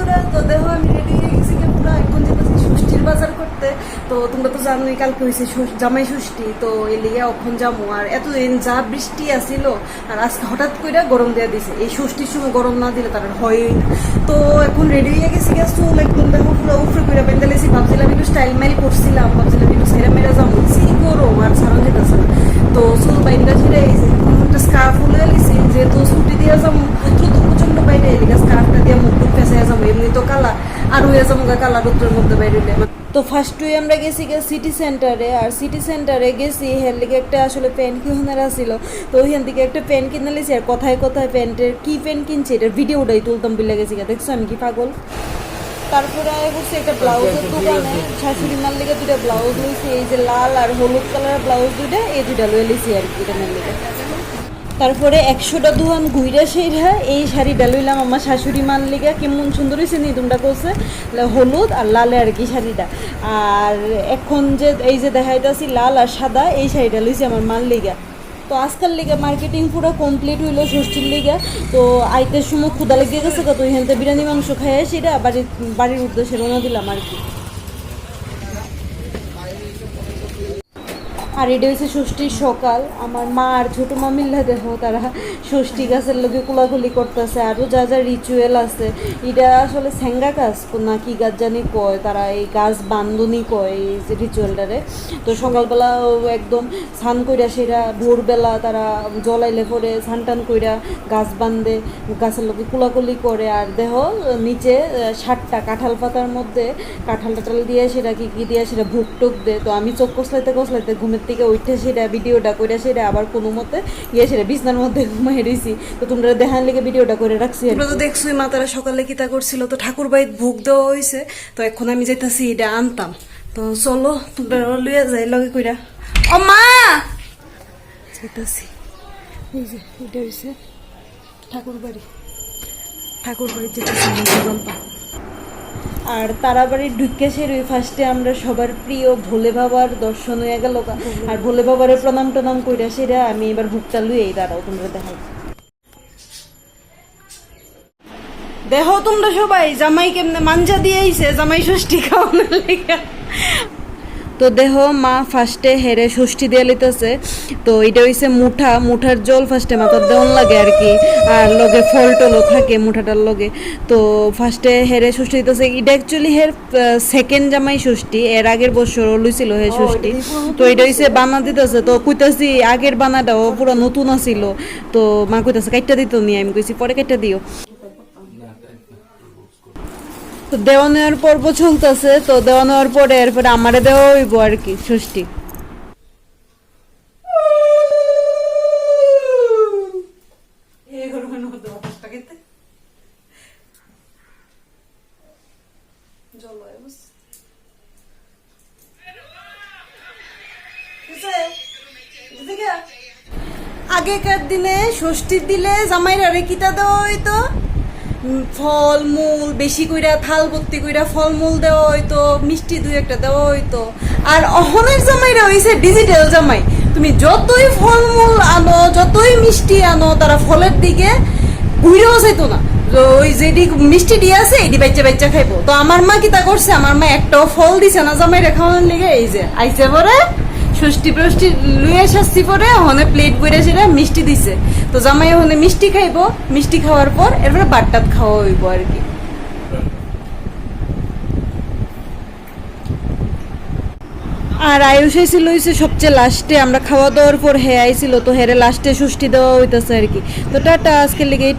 বন্ধুরা, তো দেখো, আমি রেডি হয়ে গেছি এখন ষষ্ঠীর বাজার করতে। তো তোমরা তো জানোই, কালকে হয়েছে জামাই ষষ্ঠী, তো এর লিগে যাব আর এতদিন যা বৃষ্টি আসিল আর আজকে হঠাৎ করে গরম দেওয়া দিছে। এই ষষ্ঠীর সময় গরম না দিলে তার তো এখন রেডি হয়ে গেছি গেছ চুল একদম দেখো, পুরো উফরে করে পেন্ডেলেছি ভাবছিলাম একটু স্টাইল মাইল করছিলাম, ভাবছিলাম একটু সেরা মেরা যাব গরম আর তো চুল বাইন্দা ছেড়ে এই একটা স্কার্ফ হলে যেহেতু ছুটি দিয়ে যাব প্রচণ্ড বাইরে এদিকে স্কার্ফটা দিয়ে মুখ এমনি তো আর হয়ে যাব কালা রুদ্রের মধ্যে বাইরে তো ফার্স্টই আমরা গেছি গে সিটি সেন্টারে আর সিটি সেন্টারে গেছি, হের লিগে একটা আসলে প্যান্ট কিনার আসছিল তো ওইখান থেকে একটা প্যান্ট কিনে লিছি আর কথায় কথায় প্যান্টের কি প্যান্ট কিনছি, এটার ভিডিওটাই তুলতাম বিলে গেছি গা দেখছ আমি কি পাগল? তারপরে করছি একটা ব্লাউজের দোকানে, শাশুড়ি মার লেগে দুটা ব্লাউজ লইছি, এই যে লাল আর হলুদ কালারের ব্লাউজ দুইটা, এই দুইটা লয়ে আর কি, এটা লেগে। তারপরে একশোটা দুহান ঘুইরা সেইরা এই শাড়িটা লইলাম আমার শাশুড়ি মার লিগা। কেমন সুন্দর হয়েছে নি তোমরা করছে হলুদ আর লালে আর কি শাড়িটা। আর এখন যে এই যে দেখাইতেছি লাল আর সাদা, এই শাড়িটা লইছি আমার মার লিগা। তো আজকাল লিগা মার্কেটিং পুরো কমপ্লিট হইল ষষ্ঠীর লিগা। তো আইতের সময় ক্ষুদা লেগে গেছে তো থেকে বিরিয়ানি মাংস খাইয়ে সেটা বাড়ির বাড়ির উদ্দেশ্যে রওনা দিলাম আর কি। আর এটা হচ্ছে ষষ্ঠীর সকাল। আমার মা আর ছোটো মা মিল্লা দেহ তারা ষষ্ঠী গাছের লোকে কোলাকুলি করতেছে আরও যা যা রিচুয়াল আছে। এটা আসলে স্যাঙ্গা গাছ না কি গাছ জানি কয়, তারা এই গাছ বান্ধনি কয়, এই রিচুয়ালটারে তো সকালবেলা একদম স্নান কইরা সেরা, ভোরবেলা তারা জলাইলে পরে স্নান টান কইরা গাছ বান্ধে, গাছের লোকে কোলাকুলি করে। আর দেহ নিচে ষাটটা কাঁঠাল পাতার মধ্যে কাঁঠাল টাঠাল দিয়ে সেটা কি কি দিয়ে সেটা ভুক টুক দে তো আমি চোখ কষলাইতে কষলাইতে ঘুমের থেকে উঠে সেটা ভিডিওটা করে সেটা আবার কোনো মতে গিয়ে সেটা বিছনার মধ্যে ঘুমাই রয়েছি তো তোমরা দেখার লেগে ভিডিওটা করে রাখছি তোমরা তো দেখছোই মা তারা সকালে কিতা করছিল। তো ঠাকুর বাড়িতে ভোগ দেওয়া হয়েছে তো এখন আমি যেতেছি এটা আনতাম। তো চলো তোমরা লইয়া যাই লগে কইরা। ও মা! যেতেছি এই যে এটা হয়েছে ঠাকুর বাড়ি ঠাকুর বাড়ি যেতেছি গল্প আর তারাবাড়ির ঢুকে সেরই ফার্স্টে আমরা সবার প্রিয় ভোলে বাবার দর্শন হয়ে গেল। আর ভোলে বাবারে প্রণাম টনাম কইরা সেরা আমি এবার ভুকটা লুই দাঁড়াও, তোমরা দেখাই দেহ তোমরা সবাই, জামাই কেমনে মাঞ্জা দিয়ে জামাই ষষ্ঠী খাওয়ানোর লেগে। তো দেহ মা ফার্স্টে হেরে ষষ্ঠী দিয়ে লিতেছে তো এটা হইছে মুঠা। মুঠার জল ফার্স্টে মাথার দেওয়ান লাগে আর কি। আর লগে ফল টলও থাকে মুঠাটার লগে। তো ফার্স্টে হেরে ষষ্ঠী দিতেছে এটা অ্যাকচুয়ালি হের সেকেন্ড জামাই ষষ্ঠী এর আগের বছর লইছিল হে ষষ্ঠী তো এটা হইছে বানা দিতেছে। তো কইতাছি আগের বানাটাও পুরো নতুন আছিল। তো মা কইতাছে কাইটটা দিত নি? আমি কইছি পরে কাইটটা দিও। দেওয়া নেওয়ার পর্ব চলতেছে, তো দেওয়া নেওয়ার পরে এরপরে আমারে দেওয়া হইব আর কি, ষষ্ঠী। আগেকার দিনে ষষ্ঠীর দিলে জামাইরা রেকিতা দেওয়া হইতো? ফল মূল বেশি কইরা, থাল ভর্তি কইরা ফল মূল দেওয়া হইতো, মিষ্টি দুই একটা দেওয়া হইতো। আর অহনের জামাইরা হইছে ডিজিটাল জামাই। তুমি যতই ফল মূল আনো, যতই মিষ্টি আনো, তারা ফলের দিকে ঘুরেও চাইতো না। ওই যেটি মিষ্টি দিয়ে আছে, এটি বাচ্চা বাচ্চা খাইবো। তো আমার মা কি তা করছে? আমার মা একটাও ফল দিছে না জামাই খাওয়ানোর লিগে, এই যে আইসে পরে। ষষ্ঠী প্রষ্ঠী লুয়ে শাস্তি পরে ওখানে প্লেট বইরে সেটা মিষ্টি দিছে। তো জামাই ওখানে মিষ্টি খাইবো, মিষ্টি খাওয়ার পর এরপরে বাট্টাত খাওয়া হইব আর কি। আর আয়ুষ আইছিল হইছে সবচেয়ে লাস্টে আমরা খাওয়া দাওয়ার পর হে আইছিল, তো হেরে লাস্টে ষষ্ঠী দেওয়া হইতাছে আর কি। তো টাটা, আজকের লিগে এইটুকু।